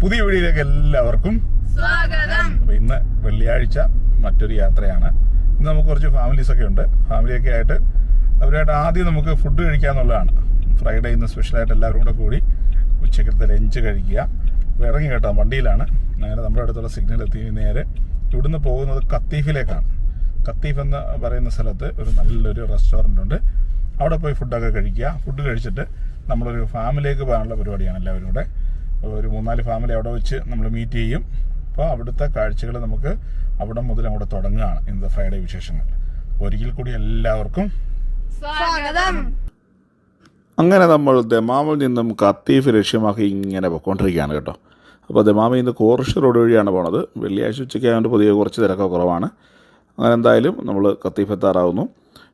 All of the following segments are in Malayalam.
പുതിയ വീഡിയോയിലേക്ക് എല്ലാവർക്കും സ്വാഗതം. ഇന്ന് വെള്ളിയാഴ്ച മറ്റൊരു യാത്രയാണ്. ഇന്ന് നമുക്ക് കുറച്ച് ഫാമിലീസ് ഒക്കെ ഉണ്ട്. ഫാമിലിയൊക്കെ ആയിട്ട് അവരായിട്ട് ആദ്യം നമുക്ക് ഫുഡ് കഴിക്കാന്നുള്ളതാണ്. ഫ്രൈഡേ ഇന്ന് സ്പെഷ്യലായിട്ട് എല്ലാവരും കൂടെ കൂടി ഉച്ചക്കത്തെ ലഞ്ച് കഴിക്കുക. ഇറങ്ങി കേട്ടോ വണ്ടിയിലാണ്. നേരെ നമ്മുടെ അടുത്തുള്ള സിഗ്നൽ എത്തി. നേരെ ഇവിടുന്ന് പോകുന്നത് കത്തീഫിലേക്കാണ് കത്തീഫ് എന്ന് പറയുന്ന സ്ഥലത്ത് ഒരു നല്ലൊരു റെസ്റ്റോറന്റ് ഉണ്ട്. അവിടെ പോയി ഫുഡൊക്കെ കഴിക്കുക. ഫുഡ് കഴിച്ചിട്ട് നമ്മളൊരു ഫാമിലേക്ക് പോകാനുള്ള പരിപാടിയാണ് എല്ലാവരും കൂടെ. ഒരു മൂന്നാൽ ഫാമിലി അവിടെ വെച്ച് നമ്മൾ മീറ്റ് ചെയ്യും. അപ്പോൾ അവിടുത്തെ കാഴ്ചകൾ നമുക്ക് അവിടെ മുതൽ അങ്ങോട്ട് തുടങ്ങുകയാണ് ഇന്നത്തെ ഫ്രൈഡേ വിശേഷങ്ങൾ. ഒരിക്കൽ കൂടി എല്ലാവർക്കും സ്വാഗതം. അങ്ങനെ നമ്മൾ ദമാമിൽ നിന്നും കത്തീഫ് ലക്ഷ്യമാക്കി ഇങ്ങനെ പൊയ്ക്കൊണ്ടിരിക്കുകയാണ് കേട്ടോ. അപ്പോൾ ദമാമിൽ നിന്ന് കോർഷ് റോഡ് വഴിയാണ് പോണത്. വെള്ളിയാഴ്ച ഉച്ചയ്ക്ക് ആയതുകൊണ്ട് പൊതുവെ കുറച്ച് തിരക്കൊക്കെ കുറവാണ്. അങ്ങനെ എന്തായാലും നമ്മൾ കത്തീഫ് എത്താറാവുന്നു.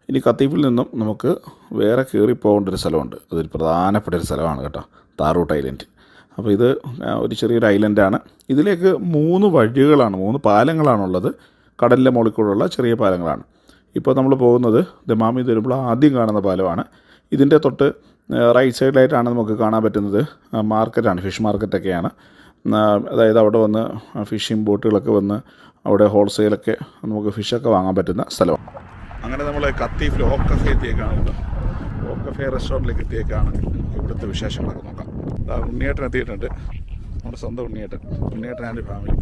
ഇനി കത്തീഫിൽ നിന്നും നമുക്ക് വേറെ കയറി പോകേണ്ട ഒരു സ്ഥലമുണ്ട്. അതൊരു പ്രധാനപ്പെട്ട ഒരു സ്ഥലമാണ് കേട്ടോ താറൂട്ട് ഐലൻഡ്. അപ്പോൾ ഇത് ഒരു ചെറിയൊരു ഐലൻഡാണ്. ഇതിലേക്ക് മൂന്ന് വഴികളാണ് മൂന്ന് പാലങ്ങളാണുള്ളത്. കടലിന്റെ മുകളിൽ ചെറിയ പാലങ്ങളാണ്. ഇപ്പോൾ നമ്മൾ പോകുന്നത് ദമാമി വരുമ്പോൾ ആദ്യം കാണുന്ന പാലമാണ്. ഇതിന്റെ തൊട്ട് റൈറ്റ് സൈഡിലായിട്ടാണ് നമുക്ക് കാണാൻ പറ്റുന്നത്. മാർക്കറ്റാണ് ഫിഷ് മാർക്കറ്റൊക്കെയാണ്. അതായത് അവിടെ വന്ന് ഫിഷിംഗ് ബോട്ടുകളൊക്കെ വന്ന് അവിടെ ഹോൾസെയിലൊക്കെ നമുക്ക് ഫിഷൊക്കെ വാങ്ങാൻ പറ്റുന്ന സ്ഥലമാണ്. അങ്ങനെ നമ്മൾ കത്തി ഫ്ലോക്കൊക്കെ എത്തിയേക്കാണ് കേട്ടോ കഫേ റെസ്റ്റോറന്റിലേക്ക് എത്തിയേക്കാണ് ഇവിടുത്തെ വിശേഷങ്ങളൊക്കെ നോക്കാം. ഉണ്ണിയേട്ടൻ എത്തിയിട്ടുണ്ട്. നമ്മുടെ സ്വന്തം ഉണ്ണിയേട്ടൻ. ഉണ്ണിയേട്ടൻ ആൻഡ് ഫാമിലി.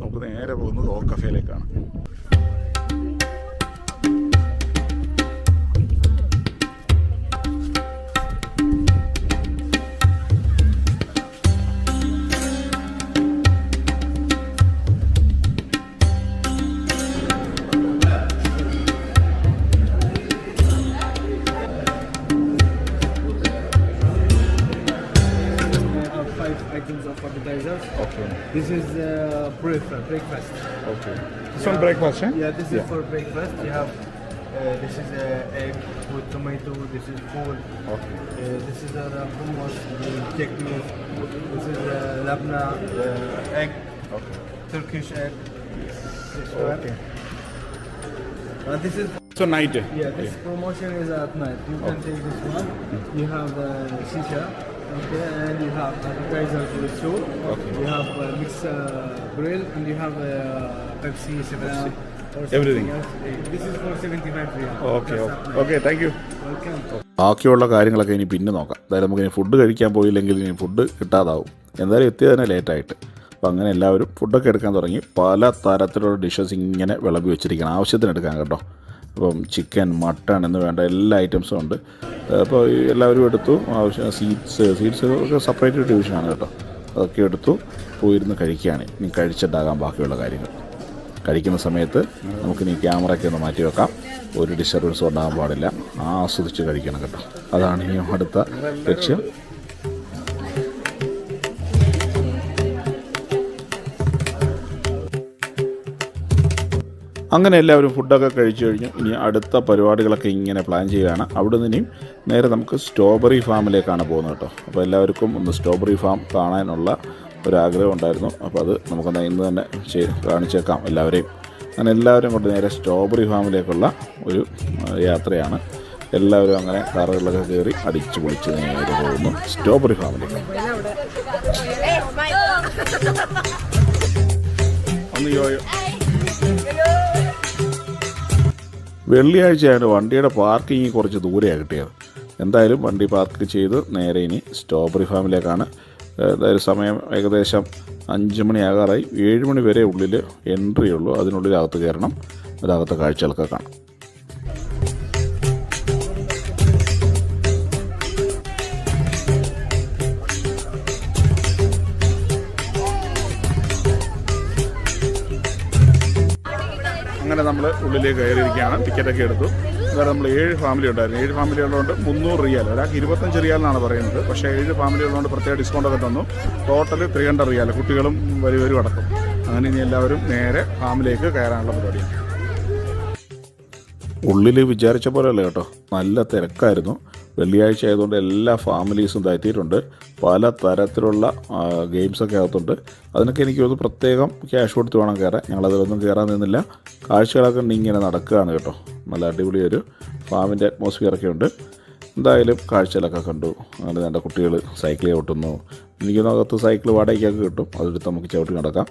നമുക്ക് നേരെ പോകുന്നത് ഓക്കഫയിലേക്കാണ് uh, This is uh, breakfast. breakfast. Okay. This one breakfast, eh? Yeah, this is Yeah. for breakfast. You have uh, this is uh, egg with tomato. This is food. Okay. Uh, this is uh, hummus. uh, Tekmir. This is uh, labna uh, egg. Okay. Turkish egg. Okay. Uh, this is So night. yeah. This promotion is at night. You can take this one. You have uh, shisha. Okay, and you have appetizers with soup. Okay. You have uh, mixed uh, grill, and you have uh, Pepsi, Seven Up, Everything. This is for 75 riyal. Okay, okay. night. Okay thank Welcome. ബാക്കിയുള്ള കാര്യങ്ങളൊക്കെ ഇനി പിന്നെ നോക്കാം അതായത് നമുക്ക് ഇനി ഫുഡ് കഴിക്കാൻ പോയില്ലെങ്കിൽ ഇനി ഫുഡ് കിട്ടാതാവും എന്തായാലും എത്തിയത് തന്നെ ലേറ്റായിട്ട് അപ്പോൾ അങ്ങനെ എല്ലാവരും ഫുഡൊക്കെ എടുക്കാൻ തുടങ്ങി പല തരത്തിലുള്ള ഡിഷസ് ഇങ്ങനെ വിളമ്പി വെച്ചിരിക്കണം ആവശ്യത്തിന് എടുക്കാൻ കേട്ടോ അപ്പം ചിക്കൻ മട്ടൺ എന്ന് വേണ്ട എല്ലാ ഐറ്റംസും ഉണ്ട്. അപ്പോൾ എല്ലാവരും എടുത്തു. ആവശ്യം സീഡ്സ് സീഡ്സ് ഒക്കെ സെപ്പറേറ്റ് ഡിവിഷനാണ് കേട്ടോ. അതൊക്കെ എടുത്തു. പോയിരുന്ന് കഴിക്കുകയാണ്. ഇനി കഴിച്ചിട്ടാകാം ബാക്കിയുള്ള കാര്യങ്ങൾ. കഴിക്കുന്ന സമയത്ത് നമുക്കിനി ക്യാമറയ്ക്ക് ഒന്ന് മാറ്റി വെക്കാം. ഒരു ഡിസ്റ്റർബൻസും ഉണ്ടാകാൻ പാടില്ല. ആസ്വദിച്ച് കഴിക്കണം കേട്ടോ. അതാണ് ഇനി അടുത്ത ലക്ഷ്യം. അങ്ങനെ എല്ലാവരും ഫുഡൊക്കെ കഴിച്ചു കഴിഞ്ഞു. ഇനി അടുത്ത പരിപാടികളൊക്കെ ഇങ്ങനെ പ്ലാൻ ചെയ്യുകയാണ്. അവിടെ നിന്ന് നേരെ നമുക്ക് സ്ട്രോബെറി ഫാമിലേക്കാണ് പോകുന്നത് കേട്ടോ. അപ്പോൾ എല്ലാവർക്കും ഒന്ന് സ്ട്രോബെറി ഫാം കാണാനുള്ള ഒരാഗ്രഹം ഉണ്ടായിരുന്നു. അപ്പോൾ അത് നമുക്കൊന്ന് ഇന്ന് തന്നെ ചെയ്ത് കാണിച്ചേക്കാം എല്ലാവരെയും. അങ്ങനെ എല്ലാവരും കൊണ്ട് നേരെ സ്ട്രോബെറി ഫാമിലേക്കുള്ള ഒരു യാത്രയാണ്. എല്ലാവരും അങ്ങനെ കാറുകളിലൊക്കെ കയറി അടിച്ചു പൊളിച്ച് നേരെ പോകുന്നു സ്ട്രോബെറി ഫാമിലേക്ക് ഒന്ന് യോയോ. വെള്ളിയാഴ്ചയാണ് വണ്ടിയുടെ പാർക്കിങ് കുറച്ച് ദൂരെയാണ് കിട്ടിയത്. എന്തായാലും വണ്ടി പാർക്ക് ചെയ്ത് നേരെ ഇനി സ്ട്രോബെറി ഫാമിലേക്കാണ്. എന്തായാലും സമയം ഏകദേശം അഞ്ച് മണിയാകാറായി. ഏഴ് മണി വരെ ഉള്ളിൽ എൻട്രി ഉള്ളൂ. അതിനുള്ളിൽ അകത്ത് കയറണം. അതകത്ത് കാഴ്ചകളൊക്കെ കാണാം. നമ്മൾ ഉള്ളിലേക്ക് കയറിയിരിക്കുകയാണ്. ടിക്കറ്റൊക്കെ എടുത്തു. വേറെ നമ്മൾ ഏഴ് ഫാമിലി ഉണ്ടായിരുന്നു. ഏഴ് ഫാമിലി ഉള്ളതുകൊണ്ട് മുന്നൂറ് റിയാൽ ഒരാൾക്ക് ഇരുപത്തഞ്ച് റിയാൽ എന്നാണ് പറയുന്നത്. പക്ഷേ ഏഴ് ഫാമിലി ഉള്ളതുകൊണ്ട് പ്രത്യേക ഡിസ്കൗണ്ട് ഒക്കെ തന്നു. ടോട്ടൽ ത്രീ ഹൺഡ്രഡ് റിയാൽ കുട്ടികളും വരുവരും അടക്കം. അങ്ങനെ ഇനി എല്ലാവരും നേരെ ഫാമിലേക്ക് കയറാനുള്ള പരിപാടിയാണ്. ഉള്ളിൽ വിചാരിച്ച പോലെയല്ല കേട്ടോ. നല്ല തിരക്കായിരുന്നു. വെള്ളിയാഴ്ച ആയതുകൊണ്ട് എല്ലാ ഫാമിലീസും എത്തിയിട്ടുണ്ട് പല തരത്തിലുള്ള ഗെയിംസൊക്കെ അകത്തുണ്ട്. അതിനൊക്കെ എനിക്ക് ഒരു പ്രത്യേകം ക്യാഷ് കൊടുത്ത് വേണം കയറാൻ. ഞങ്ങളതിലൊന്നും കയറാൻ നിന്നില്ല. കാഴ്ചകളൊക്കെ ഇങ്ങനെ നടക്കുകയാണ് കേട്ടോ. നല്ല അടിപൊളിയൊരു ഫാമിന്റെ അറ്റ്മോസ്ഫിയറൊക്കെ ഉണ്ട്. എന്തായാലും കാഴ്ചകളൊക്കെ കണ്ടു. അങ്ങനെ എന്റെ കുട്ടികൾ സൈക്കിൾ ചവിട്ടുന്നു എനിക്കകത്ത് സൈക്കിൾ വാടകയ്ക്കൊക്കെ കിട്ടും. അതെടുത്ത് നമുക്ക് ചവിട്ടി നടക്കാം.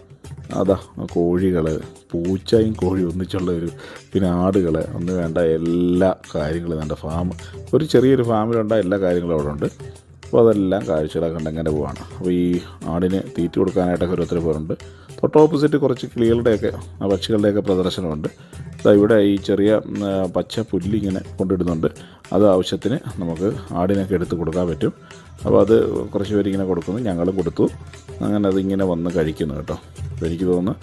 അതാ കോഴികൾ പൂച്ചയും കോഴി ഒന്നിച്ചുള്ള ഒരു പിന്നെ ആടുകൾ ഒന്ന് വേണ്ട എല്ലാ കാര്യങ്ങളും എന്റെ ഫാം ഒരു ചെറിയൊരു ഫാമിലുണ്ട എല്ലാ കാര്യങ്ങളും അവിടെ ഉണ്ട്. അപ്പോൾ അതെല്ലാം കാഴ്ചകളൊക്കെ കണ്ട് പോവാണ്. അപ്പോൾ ഈ ആടിന് തീറ്റ കൊടുക്കാനായിട്ടൊക്കെ ഓരോരുത്തർ പേരുണ്ട്. തൊട്ട് ഓപ്പോസിറ്റ് കുറച്ച് കിളികളുടെയൊക്കെ പക്ഷികളുടെയൊക്കെ പ്രദർശനമുണ്ട്. ഇവിടെ ഈ ചെറിയ പച്ച പുല്ലിങ്ങനെ കൊണ്ടിടുന്നുണ്ട്. അത് ആവശ്യത്തിന് നമുക്ക് ആടിനൊക്കെ എടുത്ത് കൊടുക്കാൻ പറ്റും. അപ്പോൾ അത് കുറച്ച് പേരിങ്ങനെ കൊടുക്കുന്നു. ഞങ്ങളും കൊടുത്തു. അങ്ങനെ അതിങ്ങനെ വന്ന് കഴിക്കുന്നു കേട്ടോ. എനിക്ക് തോന്നുന്നു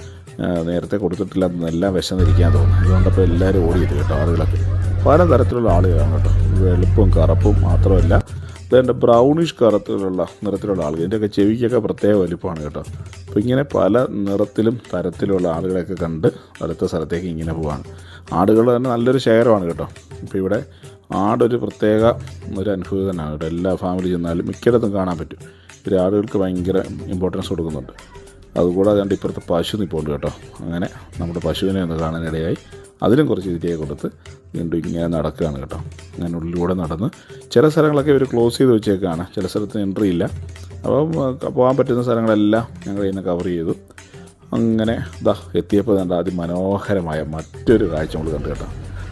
നേരത്തെ കൊടുത്തിട്ടില്ലാത്ത എല്ലാം വിശന്നിരിക്കാൻ തോന്നുന്നു. അതുകൊണ്ടപ്പോൾ എല്ലാവരും ഓടിയത് കേട്ടോ ആളുകളൊക്കെ. പല തരത്തിലുള്ള ആളുകളാണ് കേട്ടോ. വെളുപ്പും കറുപ്പും മാത്രമല്ല ഇതേണ്ട ബ്രൗണിഷ് കറുത്തിലുള്ള നിറത്തിലുള്ള ആളുകൾ. ഇതിന്റെയൊക്കെ ചെവിക്കൊക്കെ പ്രത്യേക വലിപ്പമാണ് കേട്ടോ. അപ്പോൾ ഇങ്ങനെ പല നിറത്തിലും തരത്തിലുള്ള ആളുകളെയൊക്കെ കണ്ട് അടുത്ത സ്ഥലത്തേക്ക് ഇങ്ങനെ പോവാണ്. ആടുകൾ തന്നെ നല്ലൊരു ശേഖരമാണ് കേട്ടോ. ഇപ്പോൾ ഇവിടെ ആടൊരു പ്രത്യേക ഒരു അനുഭവം തന്നെയാണ് കേട്ടോ. എല്ലാ ഫാമിലി ചെന്നാലും മിക്കയിടത്തും കാണാൻ പറ്റും. ഇവർ ആടുകൾക്ക് ഭയങ്കര ഇമ്പോർട്ടൻസ് കൊടുക്കുന്നുണ്ട്. അതുകൂടാതെ ഇപ്പുറത്ത് പശു നിൽപ്പുണ്ട് കേട്ടോ. അങ്ങനെ നമ്മുടെ പശുവിനെ ഒന്ന് കാണാനിടയായി. അതിനും കുറച്ച് തീറ്റയൊക്കെ കൊടുത്ത് വീണ്ടും ഇങ്ങനെ നടക്കുകയാണ് കേട്ടോ. ഞാൻ ഉള്ളിലൂടെ നടന്ന് ചില സ്ഥലങ്ങളൊക്കെ ഇവർ ക്ലോസ് ചെയ്ത് വെച്ചേക്കാണ്. ചില സ്ഥലത്ത് എൻട്രി ഇല്ല. അപ്പം പോകാൻ പറ്റുന്ന സ്ഥലങ്ങളെല്ലാം ഞങ്ങൾ ഇതിനെ കവർ ചെയ്തു. അങ്ങനെ ദാ എത്തിയപ്പോൾ കണ്ട അതിമനോഹരമായ മറ്റൊരു കാഴ്ച നമ്മൾ കണ്ടു കേട്ടോ.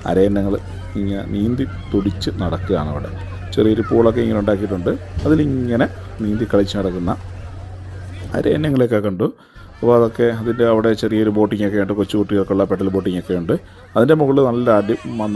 അരയന്നങ്ങൾ ഇങ്ങനെ നീന്തി തുടിച്ച് നടക്കുകയാണ് അവിടെ. ചെറിയൊരു പൂളൊക്കെ ഇങ്ങനെ ഉണ്ടാക്കിയിട്ടുണ്ട്. അതിലിങ്ങനെ നീന്തി കളിച്ച് നടക്കുന്ന അരയന്നങ്ങളെയൊക്കെ കണ്ടു. അപ്പോൾ അതൊക്കെ അതിന്റെ അവിടെ ചെറിയൊരു ബോട്ടിങ്ങൊക്കെ ഉണ്ട് കൊച്ചു കുട്ടികൾക്കുള്ള പെഡൽ ബോട്ടിങ്ങൊക്കെ ഉണ്ട്. അതിന്റെ മുകളിൽ നല്ല അടി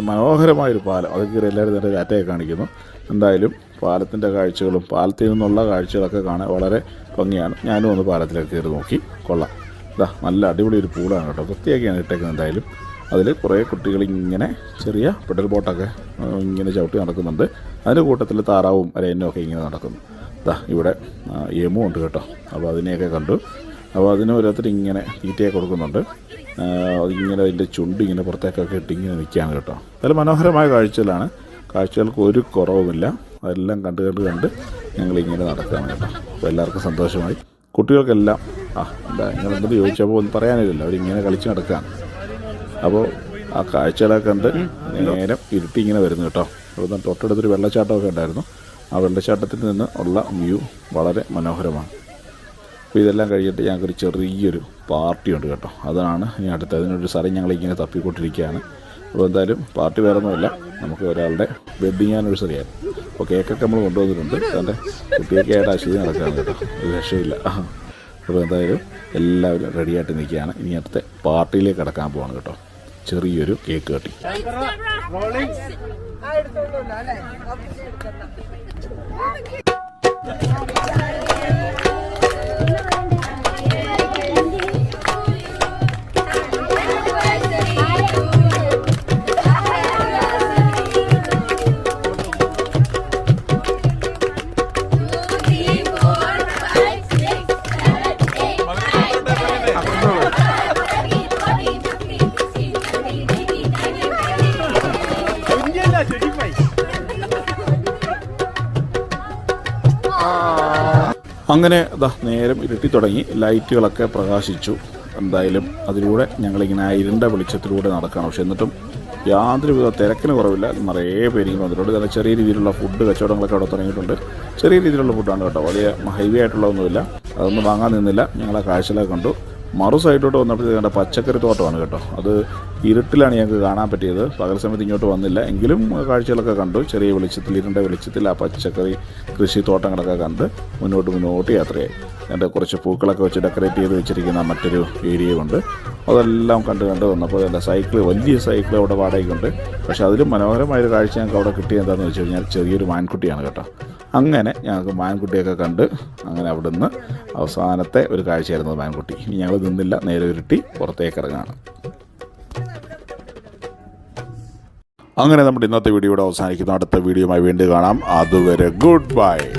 മനോഹരമായൊരു പാലം. അത് കയറി എല്ലാവരും തന്നെ ഡാറ്റയൊക്കെ കാണിക്കുന്നു. എന്തായാലും പാലത്തിന്റെ കാഴ്ചകളും പാലത്തിൽ നിന്നുള്ള കാഴ്ചകളൊക്കെ കാണാൻ വളരെ ഭംഗിയാണ്. ഞാനും ഒന്ന് പാലത്തിലേക്ക് കയറി നോക്കി. കൊള്ളാം. ഇതാ നല്ല അടിപൊളി ഒരു പൂളാണ് കേട്ടോ. വൃത്തിയാക്കിയാണ് ഇട്ടേക്കുന്നത് എന്തായാലും. അതിൽ കുറേ കുട്ടികൾ ഇങ്ങനെ ചെറിയ പെഡൽ ബോട്ടൊക്കെ ഇങ്ങനെ ചവിട്ടി നടക്കുന്നുണ്ട്. അതിന്റെ കൂട്ടത്തിൽ താറാവും അരയനും ഒക്കെ ഇങ്ങനെ നടക്കുന്നു. ഇതാ ഇവിടെ ആ, ഉണ്ട് കേട്ടോ. അപ്പോൾ അതിനെയൊക്കെ കണ്ടു. അപ്പോൾ അതിന് ഓരോരുത്തർ ഇങ്ങനെ തീറ്റയൊക്കെ കൊടുക്കുന്നുണ്ട്. ഇങ്ങനെ അതിന്റെ ചുണ്ട് ഇങ്ങനെ പുറത്തേക്കൊക്കെ ഇട്ട് ഇങ്ങനെ നിൽക്കുകയാണ് കേട്ടോ. നല്ല മനോഹരമായ കാഴ്ചകളാണ്. കാഴ്ചകൾക്ക് ഒരു കുറവുമില്ല. അതെല്ലാം കണ്ട് കണ്ട് കണ്ട് ഞങ്ങളിങ്ങനെ നടക്കുകയാണ് കേട്ടോ. അപ്പോൾ എല്ലാവർക്കും സന്തോഷമായി. കുട്ടികൾക്കെല്ലാം ആ എന്താ നിങ്ങളെന്ത് ചോദിച്ചപ്പോൾ ഒന്നും പറയാനില്ലല്ലോ. അവരിങ്ങനെ കളിച്ച് നടക്കുകയാണ്. അപ്പോൾ ആ കാഴ്ചകളൊക്കെ കണ്ട് നേരം ഇരുട്ടി ഇങ്ങനെ വരുന്നു കേട്ടോ. അവിടെ നിന്ന് തൊട്ടടുത്തൊരു വെള്ളച്ചാട്ടമൊക്കെ ഉണ്ടായിരുന്നു. ആ വെള്ളച്ചാട്ടത്തിൽ നിന്ന് ഉള്ള വ്യൂ വളരെ മനോഹരമാണ്. അപ്പോൾ ഇതെല്ലാം കഴിഞ്ഞിട്ട് ഞങ്ങൾക്കൊരു ചെറിയൊരു പാർട്ടി ഉണ്ട് കേട്ടോ. അതാണ് ഇനി അടുത്ത. അതിനൊരു സ്ഥലം ഞങ്ങളിങ്ങനെ തപ്പിക്കൊണ്ടിരിക്കുകയാണ്. അപ്പോൾ എന്തായാലും പാർട്ടി വേറെ ഒന്നുമില്ല നമുക്ക് ഒരാളുടെ വെഡിങ് ആനിവേഴ്സറി ആയിരുന്നു അപ്പോൾ കേക്കൊക്കെ നമ്മൾ കൊണ്ടുവന്നിട്ടുണ്ട്. അതിന്റെ കുട്ടിയൊക്കെ ആയിട്ട് അശ്വതി നടക്കുകയാണ് കേട്ടോ. ഒരു രക്ഷയില്ല. അപ്പോൾ എന്തായാലും എല്ലാവരും റെഡിയായിട്ട് നിൽക്കുകയാണ്. ഇനി അടുത്ത പാർട്ടിയിലേക്ക് കടക്കാൻ പോവാണ് കേട്ടോ. ചെറിയൊരു കേക്ക് കട്ടി. അങ്ങനെ ദാ നേരം ഇരുട്ടി തുടങ്ങി. ലൈറ്റുകളൊക്കെ പ്രകാശിച്ചു. എന്തായാലും അതിലൂടെ ഞങ്ങളിങ്ങനെ ഇരുണ്ട വെളിച്ചത്തിലൂടെ നടക്കണം. പക്ഷെ എന്നിട്ടും യാതൊരുവിധ തിരക്കിന് കുറവില്ല. നിറയെ പേരിങ്ങനെ വന്നിട്ടുണ്ട്. നല്ല ചെറിയ രീതിയിലുള്ള ഫുഡ് കച്ചവടങ്ങളൊക്കെ അവിടെ തുടങ്ങിയിട്ടുണ്ട്. ചെറിയ രീതിയിലുള്ള ഫുഡാണ് കേട്ടോ. വലിയ ഹൈവേ ആയിട്ടുള്ളതൊന്നുമില്ല. അതൊന്നും വാങ്ങാൻ നിന്നില്ല. ഞങ്ങളെ ആ കാഴ്ചകളൊക്കെ കണ്ടു. മറു സൈഡിലോട്ട് വന്നപ്പോൾ കണ്ട പച്ചക്കറി തോട്ടമാണ് കേട്ടോ. അത് ഇരുട്ടിലാണ് ഞങ്ങൾക്ക് കാണാൻ പറ്റിയത്. പകൽ സമയത്ത് ഇങ്ങോട്ട് വന്നില്ല. എങ്കിലും കാഴ്ചകളൊക്കെ കണ്ടു. ചെറിയ വെളിച്ചത്തിൽ ഇരുണ്ട വെളിച്ചത്തിൽ ആ പച്ചക്കറി കൃഷി തോട്ടങ്ങളൊക്കെ കണ്ട് മുന്നോട്ട് മുന്നോട്ട് യാത്രയായി. എന്റെ കുറച്ച് പൂക്കളൊക്കെ വെച്ച് ഡെക്കറേറ്റ് ചെയ്ത് വെച്ചിരിക്കുന്ന മറ്റൊരു ഏരിയയുണ്ട് അതെല്ലാം കണ്ട് കണ്ട് വന്നപ്പോൾ എന്റെ സൈക്കിൾ വലിയ സൈക്കിൾ അവിടെ വാടകയ്ക്കുണ്ട്. പക്ഷേ അതിലും മനോഹരമായൊരു കാഴ്ച ഞങ്ങൾക്ക് അവിടെ കിട്ടിയത് എന്താണെന്ന് വെച്ച് കഴിഞ്ഞാൽ ചെറിയൊരു മാൻകുട്ടിയാണ് കേട്ടോ. അങ്ങനെ ഞങ്ങൾക്ക് മാൻകുട്ടിയൊക്കെ കണ്ട് അങ്ങനെ അവിടുന്ന് അവസാനത്തെ ഒരു കാഴ്ചയായിരുന്നു മാൻകുട്ടി. ഇനി ഞങ്ങൾ നിന്നില്ല നേരെ ഉരുട്ടി പുറത്തേക്ക് ഇറങ്ങാണ്. അങ്ങനെ നമ്മുടെ ഇന്നത്തെ വീഡിയോ ഇവിടെ അവസാനിക്കുന്നു. അടുത്ത വീഡിയോയുമായി വീണ്ടും കാണാം. അതുവരെ ഗുഡ് ബൈ.